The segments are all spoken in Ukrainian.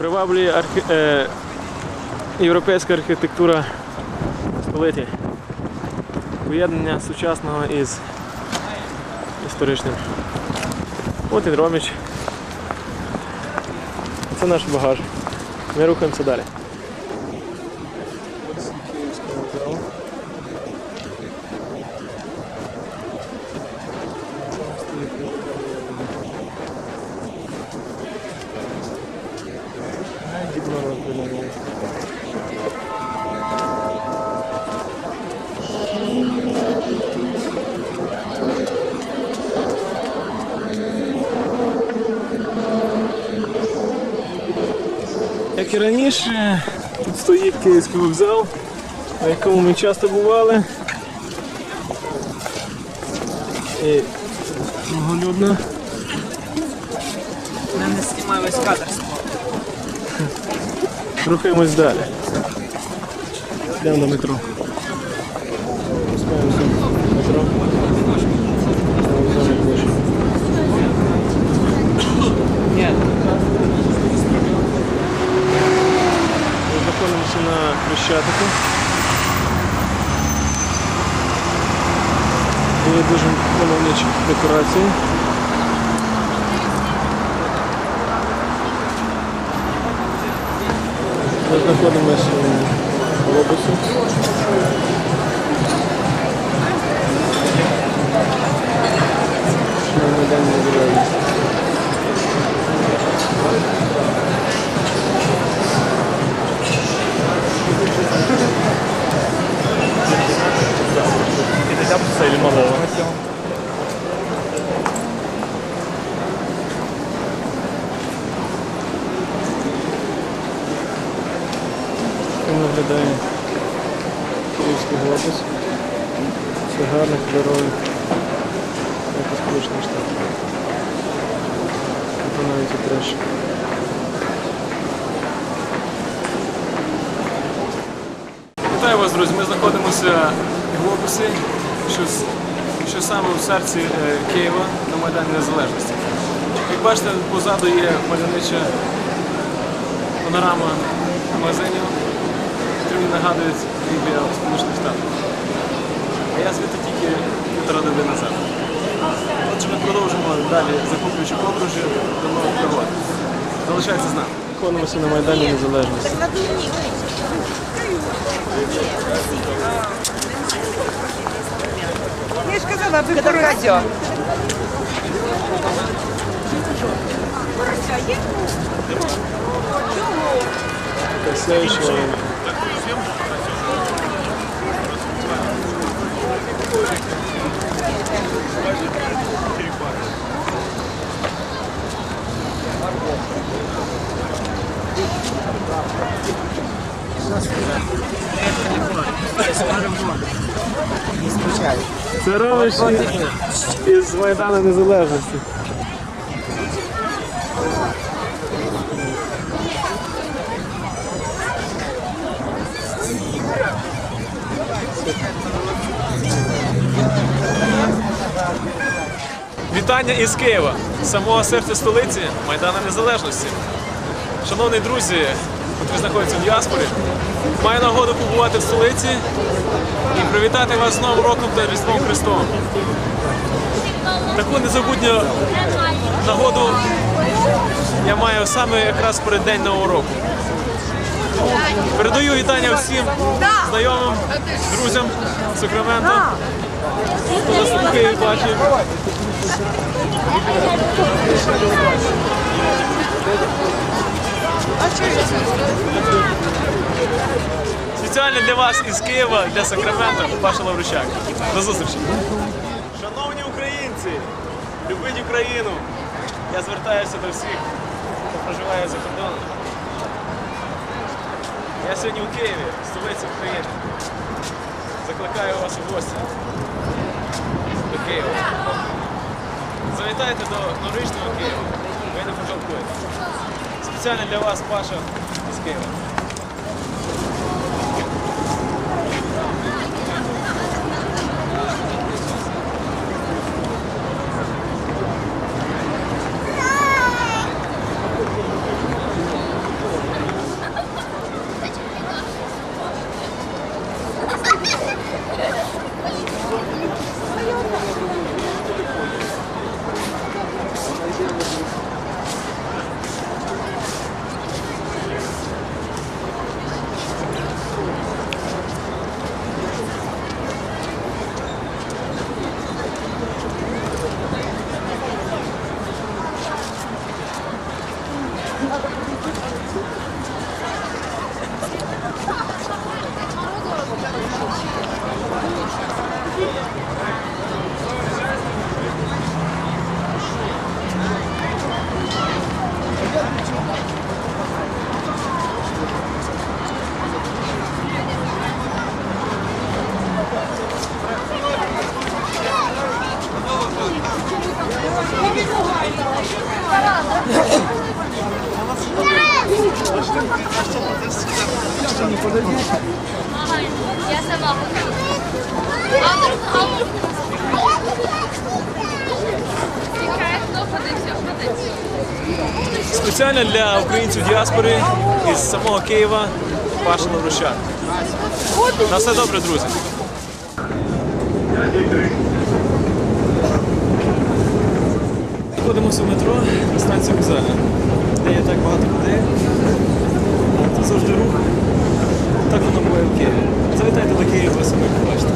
Приваблює архі... е... європейська архітектура столиці. Поєднання сучасного із історичним. От і Роміч. Це наш багаж. Ми рухаємося далі. Як і раніше, тут стоїть Київський вокзал, на якому ми часто бували. І многолюдно. Мене не знімає весь кадр. Рухаємось далі. Йдемо до метро. Спускаємося в метро. Вокзальний площадь. Ні. Ми знаходимося на Хрещатику. Є дуже мальовничі декорації. Ми знаходимося в глобусі. На Майдані Незалежності. Це лимонова. Він виглядає київський глобус. Все гарно, кольоровий. Як і Сполучені Штати. Це навіть і краще. Вітаю вас, друзі! Ми знаходимося в глобусі, що, що саме в серці е, Києва на Майдані Незалежності. Як бачите, позаду є мальовнича панорама магазинів, які мені нагадують ніби я в Сполучених Штатах. А я звідти тільки півтора доби назад. Отже, ми продовжимо далі захоплюючи подорожі до нових пригод. Залишайтеся з нами. Знаходимося на Майдані Незалежності. Я ж казала, ви Це радіо. Красивіше. Це робиш із Майдану Незалежності. Вітання із Києва, самого серця столиці Майдану Незалежності. Шановні друзі, які знаходяться в діаспорі, маю нагоду побувати в столиці і привітати вас з Новим роком та Різдвом Христом. Таку незабутню нагоду я маю саме якраз перед день Нового року. Передаю вітання всім знайомим, друзям з Сакрамента. Хто нас слухає, бачить. Спеціально для вас із Києва, для Сакрамента, Паша Лаврищак. До зустрічі. Шановні українці, любіть Україну. Я звертаюся до всіх, хто проживає за кордоном. Я сьогодні у Києві, столиці України. Закликаю вас у гості до Києва. Завітайте до новорічного Києва. Ви не пожалкуєте. Спеціально для вас Паша із Києва. Спеціально для українців діаспори із самого Києва Паша Лаврущак. На все добре, друзі. Ходимося в метро на станції вокзальна, де є так багато людей. Це завжди рух. Так воно буває в Києві. Завітайте до Києва, самі побачите.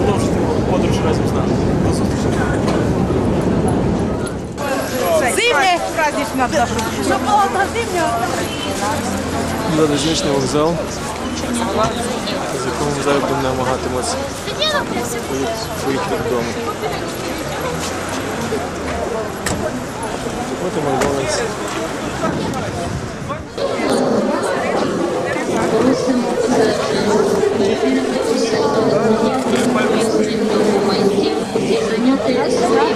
Продовжуйте подорож разом з нами. До зустрічі. Зимняя праздничная даже. Чтобы было на зимнюю. Залізничний вокзал, з якого ми зараз будемо намагатимось поїхати додому. От і Макдональдс. Зайняти свої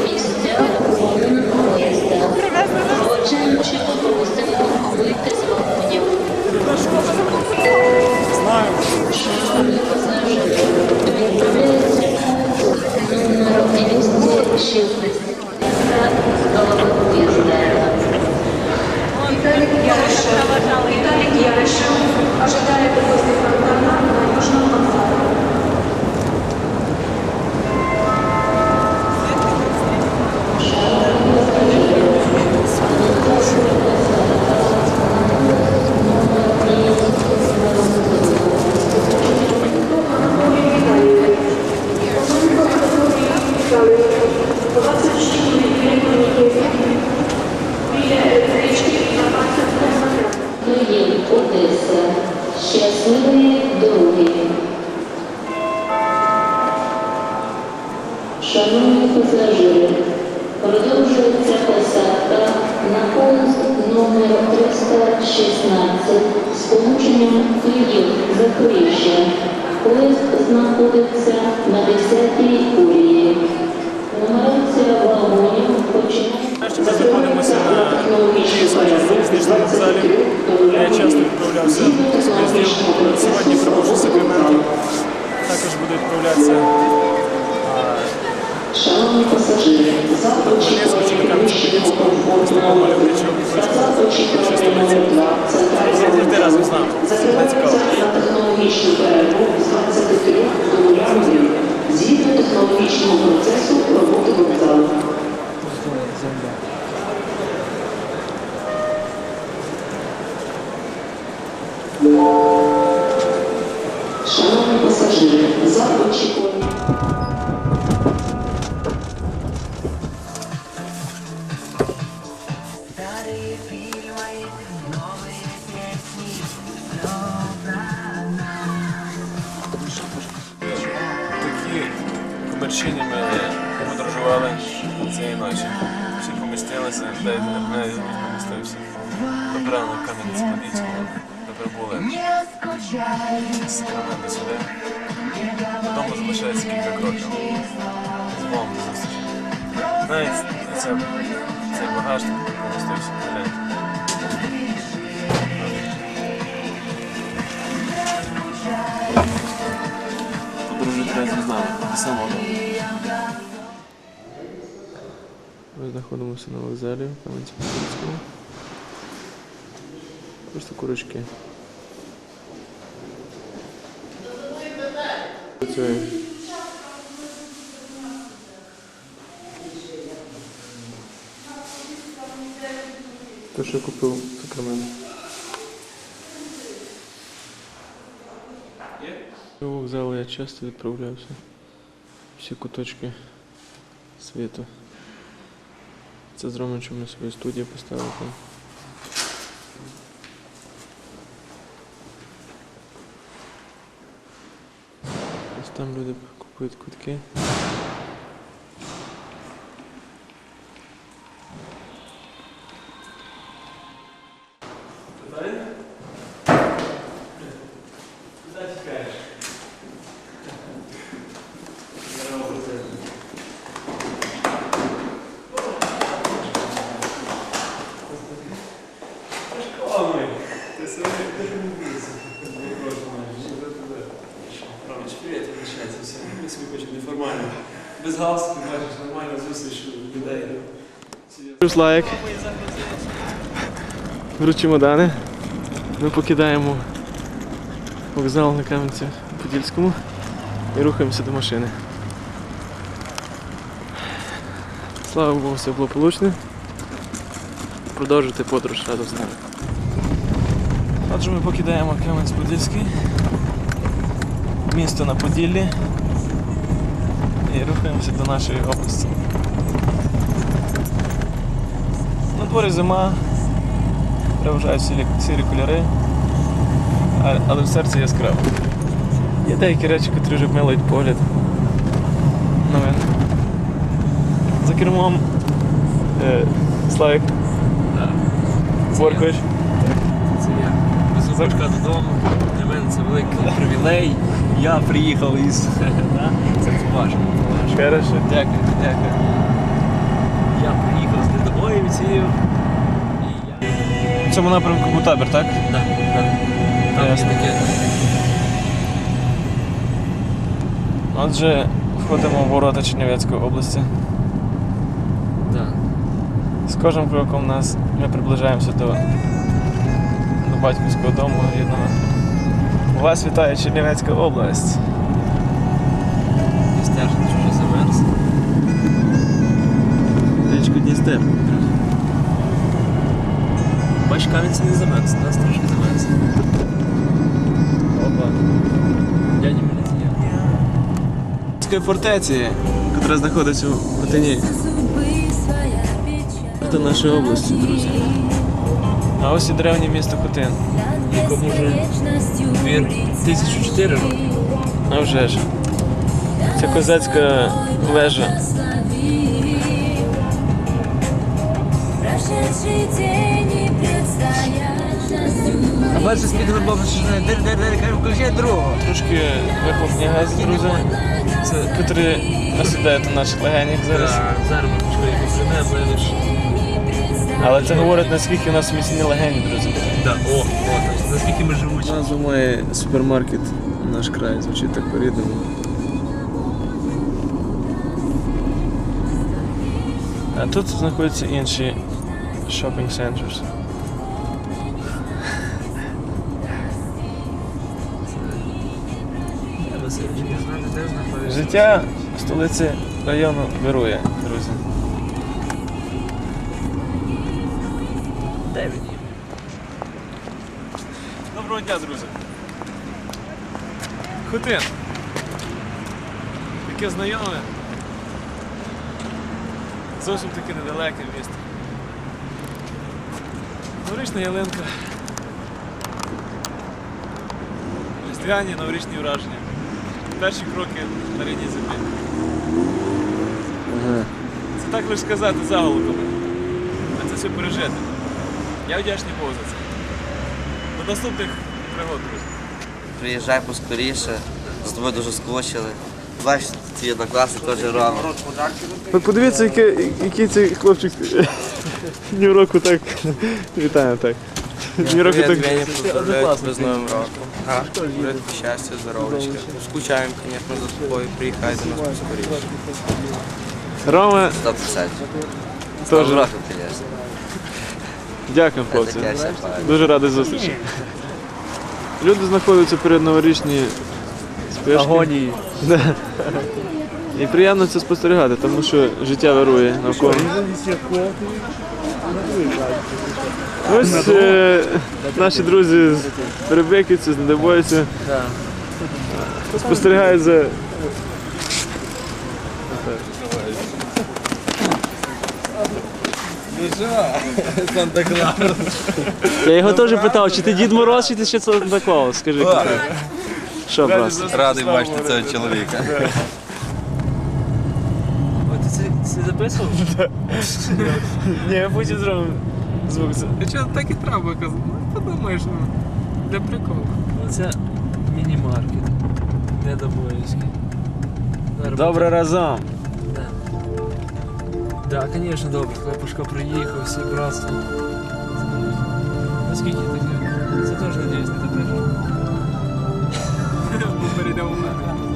місця Gracias. Відправлявся. Сьогодні прибувши Сакраменто. Також буду відправлятися на Кам'янську-Подільську. Основного люблячого очікування номер 2 Завжди разом з нами. Це цікаво. на технологічну перерву з 23 до 0 годин згідно технологічного процесу роботи вокзалу. Шановні пасажири, за очікування. знаходимося на вокзалі в Кам'янці-Подільському. Просто курочки. Працює. Те, що я купив в Сакраменто. До вокзалу я часто відправлявся. Всі куточки світу. Це зробимо, що ми свою студію поставили там. Ось там люди купують квитки. Все. Ми хочемо неформально. Без галстуку, бачиш, нормальна зустріч людей. Слайк. Беру чемодани. Ми покидаємо вокзал на Кам'янці-Подільському і рухаємося до машини. Слава Богу, все було получне. Продовжуйте подорож разом з нами. Отже, ми покидаємо Кам'янець-Подільський, місто на Поділлі і рухаємося до нашої області. На дворі зима, переважають сірі, кольори, але в серці яскраво. Є деякі речі, які вже милують погляд. Новини. За кермом е, Славік. Боркович. Це я. Везу додому. Для мене це великий привілей. Я приїхав із. Це поважно. поважно. Хорошо. Дякую, дякую. Я приїхав з Недобоївців. В цьому напрямку був табір, так? Да. Там є таке. Отже, входимо в ворота Чернівецької області. З кожним кроком нас ми приближаємося до, до батьківського дому рідного. Вас вітає Чернівецька область. Дістер дуже замерз. Річку Дністер. Бач, камінь не замерз, нас трошки замерз. Опа. Дядя міліція. Чернівецької фортеці, яка знаходиться в Хотині. Це нашої області, друзі. А ось і древнє місто Хотин. Якому вже двір 1004 років. А вже ж. Це козацька вежа. А бачиш, з-під горбом кажу, другого. Трошки вихлопні гази, друзі, це, котрі осідають на наших легенях зараз. Зараз ми почали його принемо, я лише. Але це говорить, наскільки у нас міцні легені, друзі. Да, о, о, наскільки ми живучі. Назву має супермаркет наш край, звучить так по-рідному. А тут знаходяться інші де знаходиться. Життя столиці району вирує, друзі. Доброго дня, друзі. Хотин. Таке знайоме. Зовсім таке недалеке місто. Новорічна ялинка. Різдвяні новорічні враження. Перші кроки на рідній землі. Це так лише сказати заголовками. А це все пережити. Я вдячний Богу за це. До наступних пригод, друзі. Приїжджай поскоріше, з тобою дуже скучили. Бачиш, твій однокласник теж Рома. Ви подивіться, який, який цей хлопчик ні року так. Вітаємо так. Ні року так. Поздравляю тебя с Новым роком. А, счастья, здоровочка. Скучаем, конечно, за тобой. Приехай за нас поскорее. Рома 100%. З. Новим роком, звісно. Дякую, хлопці. Дуже радий зустрічі. Люди знаходяться перед новорічні спешки. Агонії. І приємно це спостерігати, тому що життя вирує навколо. Ось е, наші друзі з Перебеківці, з Недобойця. Спостерігають за. Я його теж питав, чи ти Дід Мороз, чи ти ще Санта Клаус? Скажи. Що, брат? Радий бачити цього чоловіка. О, ти це, це записував? Ні, потім зробимо звук. Що так і треба казати? Ну, подумаєш, ну, для приколу. Оце міні-маркет. Недобоївський. Зараз Добре разом. Да. Да, звісно, добре. Хлопушка приїхав, всі братство. Наскільки таке? Це теж надіюсь, не ти теж. Ми перейдемо в мене.